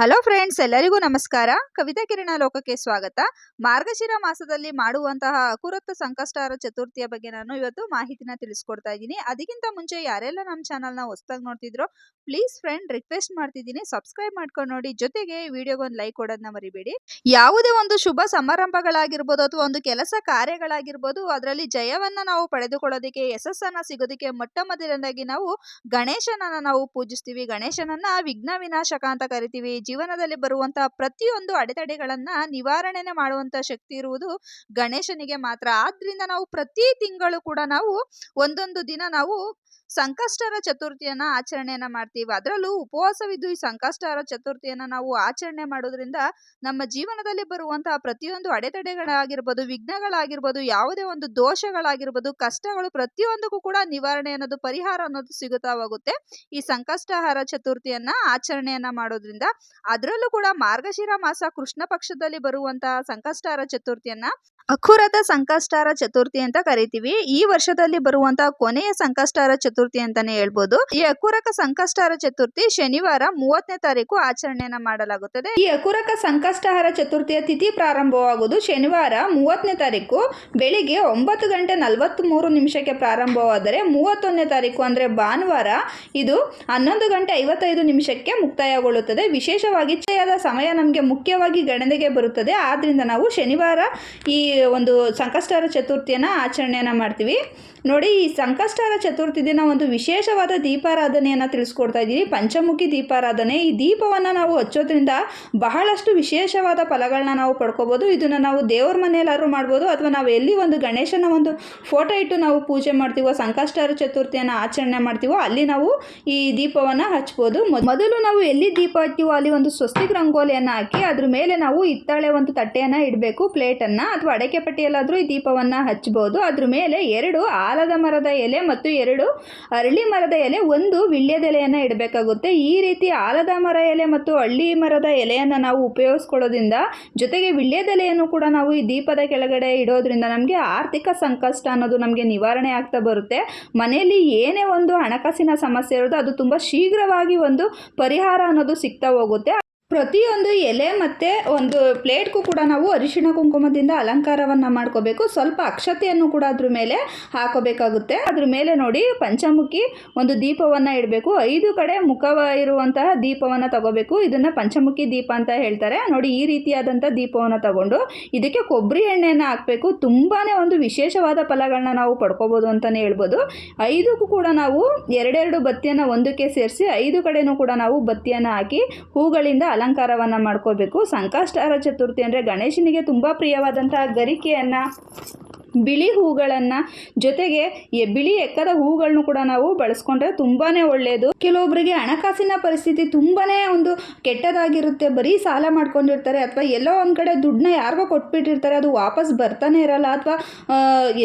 Hello friends, ಎಲ್ಲರಿಗೂ ನಮಸ್ಕಾರ. ಕವಿತಾ ಕಿರಣ ಲೋಕಕ್ಕೆ ಸ್ವಾಗತ. ಮಾರ್ಗಶಿರ ಮಾಸದಲ್ಲಿ ಮಾಡುವಂತಹ ಅಕುರತ್ತ ಸಂಕಷ್ಟಾರ ಚತುರ್ಥಿಯ ಬಗ್ಗೆ ನಾನು ಇವತ್ತು ಮಾಹಿತಿನ ತಿಳಿಸ್ಕೊಡ್ತಾ ಇದ್ದೀನಿ. ಅದಕ್ಕಿಂತ ಮುಂಚೆ ಯಾರೆಲ್ಲ ನಮ್ಮ ಚಾನಲ್ನ ಹೊಸದಾಗಿ ನೋಡ್ತಿದ್ರೋ, ಪ್ಲೀಸ್ ಫ್ರೆಂಡ್, ರಿಕ್ವೆಸ್ಟ್ ಮಾಡ್ತಿದ್ದೀನಿ. ಸಬ್ಸ್ಕ್ರೈಬ್ ಮಾಡ್ಕೊಂಡು ನೋಡಿ. ಜೊತೆಗೆ ವಿಡಿಯೋಗೆ ಒಂದು ಲೈಕ್ ಕೊಡೋದನ್ನ ಮರಿಬೇಡಿ. ಯಾವುದೇ ಒಂದು ಶುಭ ಸಮಾರಂಭಗಳಾಗಿರ್ಬೋದು ಅಥವಾ ಒಂದು ಕೆಲಸ ಕಾರ್ಯಗಳಾಗಿರ್ಬೋದು, ಅದರಲ್ಲಿ ಜಯವನ್ನ ನಾವು ಪಡೆದುಕೊಳ್ಳೋದಕ್ಕೆ, ಯಶಸ್ಸನ್ನ ಸಿಗೋದಕ್ಕೆ ಮೊಟ್ಟ ಮೊದಲನೇದಾಗಿ ನಾವು ಗಣೇಶನನ್ನ ನಾವು ಪೂಜಿಸ್ತೀವಿ. ಗಣೇಶನನ್ನ ವಿಘ್ನ ವಿನಾಶಕ ಅಂತ ಕರಿತೀವಿ. ಜೀವನದಲ್ಲಿ ಬರುವಂತಹ ಪ್ರತಿಯೊಂದು ಅಡೆತಡೆಗಳನ್ನ ನಿವಾರಣೆನೆ ಮಾಡುವಂತ ಶಕ್ತಿ ಇರುವುದು ಗಣೇಶನಿಗೆ ಮಾತ್ರ. ಆದ್ರಿಂದ ನಾವು ಪ್ರತಿ ತಿಂಗಳು ಕೂಡ ನಾವು ಒಂದೊಂದು ದಿನ ನಾವು ಸಂಕಷ್ಟರ ಚತುರ್ಥಿಯನ್ನ ಆಚರಣೆಯನ್ನ ಮಾಡ್ತೀವಿ. ಅದರಲ್ಲೂ ಉಪವಾಸವಿದ್ದು ಈ ಸಂಕಷ್ಟರ ಚತುರ್ಥಿಯನ್ನ ನಾವು ಆಚರಣೆ ಮಾಡೋದ್ರಿಂದ ನಮ್ಮ ಜೀವನದಲ್ಲಿ ಬರುವಂತಹ ಪ್ರತಿಯೊಂದು ಅಡೆತಡೆಗಳಾಗಿರ್ಬೋದು, ವಿಘ್ನಗಳಾಗಿರ್ಬೋದು, ಯಾವುದೇ ಒಂದು ದೋಷಗಳಾಗಿರ್ಬೋದು, ಕಷ್ಟಗಳು ಪ್ರತಿಯೊಂದಕ್ಕೂ ಕೂಡ ನಿವಾರಣೆ ಅನ್ನೋದು ಪರಿಹಾರ ಅನ್ನೋದು ಸಿಗುತ್ತಾ ಹೋಗುತ್ತೆ. ಈ ಸಂಕಷ್ಟಹಾರ ಚತುರ್ಥಿಯನ್ನ ಆಚರಣೆಯನ್ನ ಮಾಡೋದ್ರಿಂದ ಅದರಲ್ಲೂ ಕೂಡ ಮಾರ್ಗಶಿರ ಮಾಸ ಕೃಷ್ಣ ಪಕ್ಷದಲ್ಲಿ ಬರುವಂತಹ ಸಂಕಷ್ಟಾರ ಚತುರ್ಥಿಯನ್ನ ಅಖುರದ ಸಂಕಷ್ಟಾರ ಚತುರ್ಥಿ ಅಂತ ಕರಿತೀವಿ. ಈ ವರ್ಷದಲ್ಲಿ ಬರುವಂತಹ ಕೊನೆಯ ಸಂಕಷ್ಟಾರ ಚತುರ್ಥಿ ಅಂತಾನೆ ಹೇಳ್ಬೋದು. ಈ ಅಕುರಕ ಸಂಕಷ್ಟಾರ ಚತುರ್ಥಿ ಶನಿವಾರ ಮೂವತ್ತನೇ ತಾರೀಕು ಆಚರಣೆಯನ್ನ ಮಾಡಲಾಗುತ್ತದೆ. ಈ ಅಕುರಕ ಸಂಕಷ್ಟಹಾರ ಚತುರ್ಥಿಯ ತಿಥಿ ಪ್ರಾರಂಭವಾಗುವುದು ಶನಿವಾರ ಮೂವತ್ತನೇ ತಾರೀಕು. ಬೆಳಿಗ್ಗೆ ಒಂಬತ್ತು ಗಂಟೆ ನಲವತ್ತ್ ಮೂರು ನಿಮಿಷಕ್ಕೆ ಪ್ರಾರಂಭವಾದರೆ ಮೂವತ್ತೊಂದನೇ ತಾರೀಕು ಅಂದ್ರೆ ಭಾನುವಾರ. ಇದು ಹನ್ನೊಂದು ಗಂಟೆ ಐವತ್ತೈದು ನಿಮಿಷಕ್ಕೆ ಮುಕ್ತಾಯಗೊಳ್ಳುತ್ತದೆ. ವಿಶೇಷವಾಗಿ ಚಯದ ಸಮಯ ನಮಗೆ ಮುಖ್ಯವಾಗಿ ಗಣನೆಗೆ ಬರುತ್ತದೆ. ಆದ್ದರಿಂದ ನಾವು ಶನಿವಾರ ಈ ಒಂದು ಸಂಕಷ್ಟಾರ ಚತುರ್ಥಿಯನ್ನು ಆಚರಣೆಯನ್ನು ಮಾಡ್ತೀವಿ. ನೋಡಿ, ಈ ಸಂಕಷ್ಟಾರ ಚತುರ್ಥಿ ದಿನ ಒಂದು ವಿಶೇಷವಾದ ದೀಪಾರಾಧನೆಯನ್ನು ತಿಳಿಸ್ಕೊಡ್ತಾ ಇದ್ದೀವಿ ಪಂಚಮುಖಿ ದೀಪಾರಾಧನೆ. ಈ ದೀಪವನ್ನು ನಾವು ಹಚ್ಚೋದ್ರಿಂದ ಬಹಳಷ್ಟು ವಿಶೇಷವಾದ ಫಲಗಳನ್ನ ನಾವು ಪಡ್ಕೋಬೋದು. ಇದನ್ನು ನಾವು ದೇವ್ರ ಮನೆಯಲ್ಲಾದರೂ ಮಾಡ್ಬೋದು. ಅಥವಾ ನಾವು ಎಲ್ಲಿ ಒಂದು ಗಣೇಶನ ಒಂದು ಫೋಟೋ ಇಟ್ಟು ನಾವು ಪೂಜೆ ಮಾಡ್ತೀವೋ, ಸಂಕಷ್ಟಾರ ಚತುರ್ಥಿಯನ್ನು ಆಚರಣೆ ಮಾಡ್ತೀವೋ, ಅಲ್ಲಿ ನಾವು ಈ ದೀಪವನ್ನು ಹಚ್ಬೋದು. ಮೊದ್- ಮೊದಲು ನಾವು ಎಲ್ಲಿ ದೀಪ ಹಚ್ತೀವೋ ಅಲ್ಲಿ ಒಂದು ಸ್ವಸ್ತಿಕ್ ರಂಗೋಲಿಯನ್ನು ಹಾಕಿ ಅದ್ರ ಮೇಲೆ ನಾವು ಹಿತ್ತಾಳೆ ಒಂದು ತಟ್ಟೆಯನ್ನು ಇಡಬೇಕು, ಪ್ಲೇಟನ್ನು ಅಥವಾ ಅಡಕೆ ಪಟ್ಟಿಯಲ್ಲಾದರೂ ಈ ದೀಪವನ್ನು ಹಚ್ಚಬಹುದು ಅದ್ರ ಮೇಲೆ ಎರಡು ಆಲದ ಮರದ ಎಲೆ ಮತ್ತು ಎರಡು ಅರಳಿ ಮರದ ಎಲೆ ಒಂದು ವಿಳ್ಯದೆಲೆಯನ್ನು ಇಡಬೇಕಾಗುತ್ತೆ. ಈ ರೀತಿ ಆಲದ ಮರ ಎಲೆ ಮತ್ತು ಹಳ್ಳಿ ಮರದ ಎಲೆಯನ್ನು ನಾವು ಉಪಯೋಗಿಸ್ಕೊಳ್ಳೋದ್ರಿಂದ ಜೊತೆಗೆ ವಿಳ್ಯದೆಲೆಯನ್ನು ಕೂಡ ನಾವು ಈ ದೀಪದ ಕೆಳಗಡೆ ಇಡೋದ್ರಿಂದ ನಮಗೆ ಆರ್ಥಿಕ ಸಂಕಷ್ಟ ಅನ್ನೋದು ನಮಗೆ ನಿವಾರಣೆ ಆಗ್ತಾ ಬರುತ್ತೆ. ಮನೆಯಲ್ಲಿ ಏನೇ ಒಂದು ಹಣಕಾಸಿನ ಸಮಸ್ಯೆ ಇರೋದು ಅದು ತುಂಬ ಶೀಘ್ರವಾಗಿ ಒಂದು ಪರಿಹಾರ ಅನ್ನೋದು ಸಿಗ್ತಾ ಹೋಗುತ್ತೆ. poder ಪ್ರತಿಯೊಂದು ಎಲೆ ಮತ್ತು ಒಂದು ಪ್ಲೇಟ್ಗೂ ಕೂಡ ನಾವು ಅರಿಶಿಣ ಕುಂಕುಮದಿಂದ ಅಲಂಕಾರವನ್ನು ಮಾಡ್ಕೋಬೇಕು. ಸ್ವಲ್ಪ ಅಕ್ಷತೆಯನ್ನು ಕೂಡ ಅದ್ರ ಮೇಲೆ ಹಾಕೋಬೇಕಾಗುತ್ತೆ. ಅದ್ರ ಮೇಲೆ ನೋಡಿ ಪಂಚಮುಖಿ ಒಂದು ದೀಪವನ್ನು ಇಡಬೇಕು. ಐದು ಕಡೆ ಮುಖವ ಇರುವಂತಹ ದೀಪವನ್ನು ತಗೋಬೇಕು. ಇದನ್ನು ಪಂಚಮುಖಿ ದೀಪ ಅಂತ ಹೇಳ್ತಾರೆ. ನೋಡಿ ಈ ರೀತಿಯಾದಂಥ ದೀಪವನ್ನು ತಗೊಂಡು ಇದಕ್ಕೆ ಕೊಬ್ಬರಿ ಎಣ್ಣೆಯನ್ನು ಹಾಕಬೇಕು. ತುಂಬಾ ಒಂದು ವಿಶೇಷವಾದ ಫಲಗಳನ್ನ ನಾವು ಪಡ್ಕೋಬೋದು ಅಂತಲೇ ಹೇಳ್ಬೋದು. ಐದಕ್ಕೂ ಕೂಡ ನಾವು ಎರಡೆರಡು ಬತ್ತಿಯನ್ನು ಒಂದಕ್ಕೆ ಸೇರಿಸಿ ಐದು ಕಡೆನೂ ಕೂಡ ನಾವು ಬತ್ತಿಯನ್ನು ಹಾಕಿ ಹೂಗಳಿಂದ ಅಲಂಕಾರವನ್ನು ಮಾಡ್ಕೋಬೇಕು. ಸಂಕಷ್ಟಾರ ಚತುರ್ಥಿ ಅಂದರೆ ಗಣೇಶನಿಗೆ ತುಂಬ ಪ್ರಿಯವಾದಂತಹ ಗರಿಕೆಯನ್ನು ಬಿಳಿ ಹೂಗಳನ್ನು ಜೊತೆಗೆ ಬಿಳಿ ಎಕ್ಕದ ಹೂಗಳನ್ನು ಕೂಡ ನಾವು ಬಳಸ್ಕೊಂಡ್ರೆ ತುಂಬಾ ಒಳ್ಳೆಯದು ಕೆಲವೊಬ್ಬರಿಗೆ ಹಣಕಾಸಿನ ಪರಿಸ್ಥಿತಿ ತುಂಬಾ ಒಂದು ಕೆಟ್ಟದಾಗಿರುತ್ತೆ. ಬರೀ ಸಾಲ ಮಾಡ್ಕೊಂಡಿರ್ತಾರೆ ಅಥವಾ ಎಲ್ಲೋ ಒಂದು ಕಡೆ ದುಡ್ಡನ್ನ ಯಾರಿಗೋ ಕೊಟ್ಬಿಟ್ಟಿರ್ತಾರೆ, ಅದು ವಾಪಸ್ ಬರ್ತಾನೆ ಇರಲ್ಲ ಅಥವಾ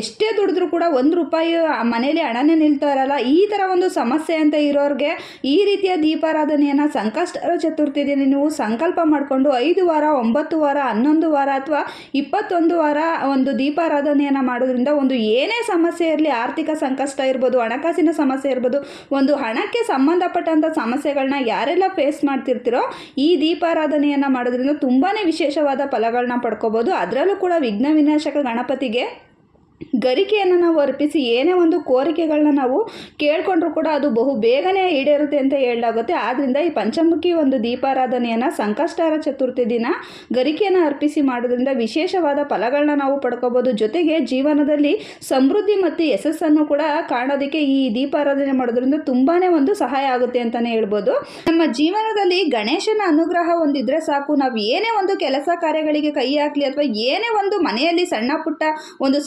ಎಷ್ಟೇ ದುಡಿದ್ರೂ ಕೂಡ ಒಂದು ರೂಪಾಯಿ ಮನೇಲಿ ಹಣನೇ ನಿಲ್ತಾ ಇರಲ್ಲ. ಈ ಥರ ಒಂದು ಸಮಸ್ಯೆ ಅಂತ ಇರೋರಿಗೆ ಈ ರೀತಿಯ ದೀಪಾರಾಧನೆಯನ್ನು ಸಂಕಷ್ಟರ ಚತುರ್ಥಿ ದಿನ ನೀವು ಸಂಕಲ್ಪ ಮಾಡಿಕೊಂಡು ಐದು ವಾರ, ಒಂಬತ್ತು ವಾರ, ಹನ್ನೊಂದು ವಾರ ಅಥವಾ ಇಪ್ಪತ್ತೊಂದು ವಾರ ಒಂದು ದೀಪಾರಾಧನೆಯನ್ನು ಮಾಡೋದ್ರಿಂದ ಒಂದು ಏನೇ ಸಮಸ್ಯೆ ಇರಲಿ, ಆರ್ಥಿಕ ಸಂಕಷ್ಟ ಇರ್ಬೋದು, ಹಣಕಾಸಿನ ಸಮಸ್ಯೆ ಇರ್ಬೋದು, ಒಂದು ಹಣಕ್ಕೆ ಸಂಬಂಧಪಟ್ಟಂಥ ಸಮಸ್ಯೆಗಳನ್ನ ಯಾರೆಲ್ಲ ಫೇಸ್ ಮಾಡ್ತಿರ್ತೀರೋ, ಈ ದೀಪಾರಾಧನೆಯನ್ನು ಮಾಡೋದ್ರಿಂದ ತುಂಬಾ ವಿಶೇಷವಾದ ಫಲಗಳನ್ನ ಪಡ್ಕೋಬೋದು. ಅದರಲ್ಲೂ ಕೂಡ ವಿಘ್ನ ವಿನಾಶಕ ಗಣಪತಿಗೆ ಗರಿಕೆಯನ್ನು ನಾವು ಅರ್ಪಿಸಿ ಏನೇ ಒಂದು ಕೋರಿಕೆಗಳನ್ನ ನಾವು ಕೇಳಿಕೊಂಡ್ರು ಕೂಡ ಅದು ಬಹು ಬೇಗನೆ ಈಡೇರುತ್ತೆ ಅಂತ ಹೇಳಲಾಗುತ್ತೆ. ಆದ್ದರಿಂದ ಈ ಪಂಚಮುಖಿ ಒಂದು ದೀಪಾರಾಧನೆಯನ್ನು ಸಂಕಷ್ಟಾರ ಚತುರ್ಥಿ ದಿನ ಗರಿಕೆಯನ್ನು ಅರ್ಪಿಸಿ ಮಾಡೋದ್ರಿಂದ ವಿಶೇಷವಾದ ಫಲಗಳನ್ನ ನಾವು ಪಡ್ಕೋಬೋದು. ಜೊತೆಗೆ ಜೀವನದಲ್ಲಿ ಸಮೃದ್ಧಿ ಮತ್ತು ಯಶಸ್ಸನ್ನು ಕೂಡ ಕಾಣೋದಕ್ಕೆ ಈ ದೀಪಾರಾಧನೆ ಮಾಡೋದ್ರಿಂದ ತುಂಬಾ ಒಂದು ಸಹಾಯ ಆಗುತ್ತೆ ಅಂತಲೇ ಹೇಳ್ಬೋದು. ನಮ್ಮ ಜೀವನದಲ್ಲಿ ಗಣೇಶನ ಅನುಗ್ರಹ ಒಂದಿದ್ರೆ ಸಾಕು. ನಾವು ಏನೇ ಒಂದು ಕೆಲಸ ಕಾರ್ಯಗಳಿಗೆ ಕೈ ಹಾಕಲಿ ಅಥವಾ ಏನೇ ಒಂದು ಮನೆಯಲ್ಲಿ ಸಣ್ಣ ಪುಟ್ಟ ಒಂದು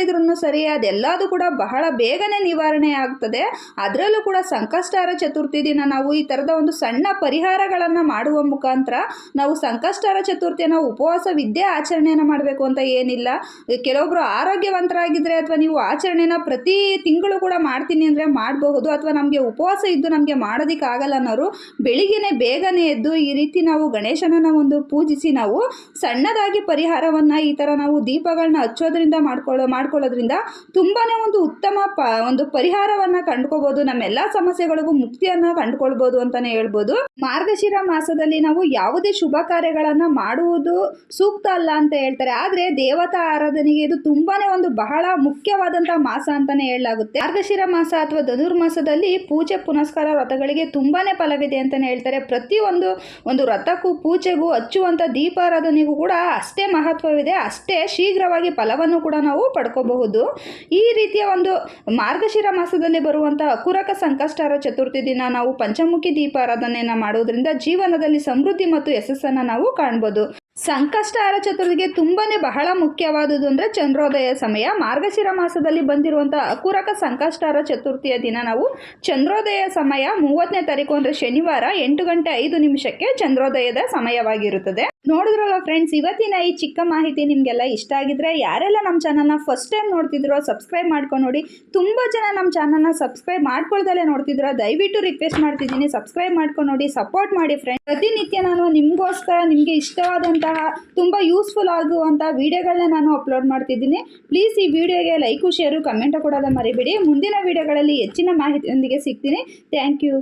ಸಮಸ್ಯೆಗಳಿದ್ರೂ ಸರಿ, ಅದೆಲ್ಲದೂ ಕೂಡ ಬಹಳ ಬೇಗನೆ ನಿವಾರಣೆ ಆಗ್ತದೆ. ಅದರಲ್ಲೂ ಕೂಡ ಸಂಕಷ್ಟಾರ ಚತುರ್ಥಿ ದಿನ ನಾವು ಈ ಥರದ ಒಂದು ಸಣ್ಣ ಪರಿಹಾರಗಳನ್ನು ಮಾಡುವ ಮುಖಾಂತರ ನಾವು ಸಂಕಷ್ಟಾರ ಚತುರ್ಥಿಯನ್ನು ಉಪವಾಸ ವಿದ್ಯೆ ಆಚರಣೆಯನ್ನು ಮಾಡಬೇಕು ಅಂತ ಏನಿಲ್ಲ. ಕೆಲವೊಬ್ಬರು ಆರೋಗ್ಯವಂತರಾಗಿದ್ದರೆ ಅಥವಾ ನೀವು ಆಚರಣೆನ ಪ್ರತಿ ತಿಂಗಳು ಕೂಡ ಮಾಡ್ತೀನಿ ಅಂದರೆ ಮಾಡಬಹುದು, ಅಥವಾ ನಮಗೆ ಉಪವಾಸ ಇದ್ದು ನಮಗೆ ಮಾಡೋದಿಕ್ಕೆ ಆಗಲ್ಲ ಅನ್ನೋರು ಬೆಳಿಗ್ಗೆನೆ ಬೇಗನೆ ಎದ್ದು ಈ ರೀತಿ ನಾವು ಗಣೇಶನನ್ನ ಒಂದು ಪೂಜಿಸಿ ನಾವು ಸಣ್ಣದಾಗಿ ಪರಿಹಾರವನ್ನು ಈ ಥರ ನಾವು ದೀಪಗಳನ್ನ ಹಚ್ಚೋದ್ರಿಂದ ಮಾಡ್ಕೊಳ್ಳೋ ಮಾಡ್ಕೊ ಮಾಡ್ಕೊಳ್ಳೋದ್ರಿಂದ ತುಂಬಾ ಒಂದು ಉತ್ತಮ ಪ, ಒಂದು ಪರಿಹಾರವನ್ನು ನಮ್ಮ ನಮ್ಮೆಲ್ಲ ಸಮಸ್ಯೆಗಳಿಗೂ ಮುಕ್ತಿಯನ್ನು ಕಂಡುಕೊಳ್ಬೋದು ಅಂತಾನೆ ಹೇಳ್ಬೋದು. ಮಾರ್ಗಶಿರ ಮಾಸದಲ್ಲಿ ನಾವು ಯಾವುದೇ ಶುಭ ಕಾರ್ಯಗಳನ್ನು ಮಾಡುವುದು ಸೂಕ್ತ ಅಲ್ಲ ಅಂತ ಹೇಳ್ತಾರೆ. ಆದರೆ ದೇವತಾ ಆರಾಧನೆಗೆ ಇದು ತುಂಬಾ ಒಂದು ಬಹಳ ಮುಖ್ಯವಾದಂತಹ ಮಾಸ ಅಂತಾನೆ ಹೇಳಲಾಗುತ್ತೆ. ಮಾರ್ಗಶಿರ ಮಾಸ ಅಥವಾ ಧನುರ್ಮಾಸದಲ್ಲಿ ಪೂಜೆ, ಪುನಸ್ಕಾರ ವ್ರತಗಳಿಗೆ ತುಂಬಾನೇ ಫಲವಿದೆ ಅಂತಾನೆ ಹೇಳ್ತಾರೆ. ಪ್ರತಿಯೊಂದು ಒಂದು ವ್ರತಕ್ಕೂ, ಪೂಜೆಗೂ ಹಚ್ಚುವಂಥ ದೀಪಾರಾಧನೆಗೂ ಕೂಡ ಅಷ್ಟೇ ಮಹತ್ವವಿದೆ. ಅಷ್ಟೇ ಶೀಘ್ರವಾಗಿ ಫಲವನ್ನು ಕೂಡ ನಾವು ಪಡ್ಕೋಬಹುದು ಈ ರೀತಿಯ ಒಂದು ಮಾರ್ಗಶಿರ ಮಾಸದಲ್ಲಿ ಬರುವಂತಹ ಅಕುರಕ ಸಂಕಷ್ಟರ ಚತುರ್ಥಿ ದಿನ ನಾವು ಪಂಚಮುಖಿ ದೀಪಾರಾಧನೆಯನ್ನು ಮಾಡೋದ್ರಿಂದ ಜೀವನದಲ್ಲಿ ಸಮೃದ್ಧಿ ಮತ್ತು ಯಶಸ್ಸನ್ನು ನಾವು ಕಾಣ್ಬೋದು. ಸಂಕಷ್ಟಹಾರ ಚತುರ್ಥಿಗೆ ತುಂಬಾನೇ ಬಹಳ ಮುಖ್ಯವಾದುದು ಅಂದರೆ ಚಂದ್ರೋದಯ ಸಮಯ. ಮಾರ್ಗಶಿರ ಮಾಸದಲ್ಲಿ ಬಂದಿರುವಂಥ ಅಕುರಕ ಸಂಕಷ್ಟಾರ ಚತುರ್ಥಿಯ ದಿನ ನಾವು ಚಂದ್ರೋದಯ ಸಮಯ ಮೂವತ್ತನೇ ತಾರೀಕು ಅಂದರೆ ಶನಿವಾರ ಎಂಟು ಗಂಟೆ ಐದು ನಿಮಿಷಕ್ಕೆ ಚಂದ್ರೋದಯದ ಸಮಯವಾಗಿರುತ್ತದೆ. ನೋಡಿದ್ರಲ್ಲ ಫ್ರೆಂಡ್ಸ್ ಇವತ್ತಿನ ಈ ಚಿಕ್ಕ ಮಾಹಿತಿ ನಿಮಗೆಲ್ಲ ಇಷ್ಟ ಆಗಿದ್ರೆ ಯಾರೆಲ್ಲ ನಮ್ಮ ಚಾನಲ್ನ ಫಸ್ಟ್ ಟೈಮ್ ನೋಡ್ತಿದ್ರೋ ಸಬ್ಸ್ಕ್ರೈಬ್ ಮಾಡ್ಕೊಂಡು ನೋಡಿ. ತುಂಬ ಜನ ನಮ್ಮ ಚಾನಲ್ನ ಸಬ್ಸ್ಕ್ರೈಬ್ ಮಾಡ್ಕೊಳ್ದಲ್ಲೇ ನೋಡ್ತಿದ್ರೋ. ದಯವಿಟ್ಟು ರಿಕ್ವೆಸ್ಟ್ ಮಾಡ್ತಿದ್ದೀನಿ ಸಬ್ಸ್ಕ್ರೈಬ್ ಮಾಡ್ಕೊಂಡು ನೋಡಿ ಸಪೋರ್ಟ್ ಮಾಡಿ ಫ್ರೆಂಡ್ಸ್ ಪ್ರತಿನಿತ್ಯ ನಾನು ನಿಮಗೋಸ್ಕರ ನಿಮಗೆ ಇಷ್ಟವಾದಂತಹ, ತುಂಬ ಯೂಸ್ಫುಲ್ ಆಗುವಂಥ ವಿಡಿಯೋಗಳನ್ನ ನಾನು ಅಪ್ಲೋಡ್ ಮಾಡ್ತಿದ್ದೀನಿ. ಪ್ಲೀಸ್ ಈ ವಿಡಿಯೋಗೆ ಲೈಕು ಶೇರು ಕಮೆಂಟು ಕೊಡೋದ ಮರಿಬೇಡಿ. ಮುಂದಿನ ವಿಡಿಯೋಗಳಲ್ಲಿ ಹೆಚ್ಚಿನ ಮಾಹಿತಿಯೊಂದಿಗೆ ಸಿಗ್ತೀನಿ. Thank you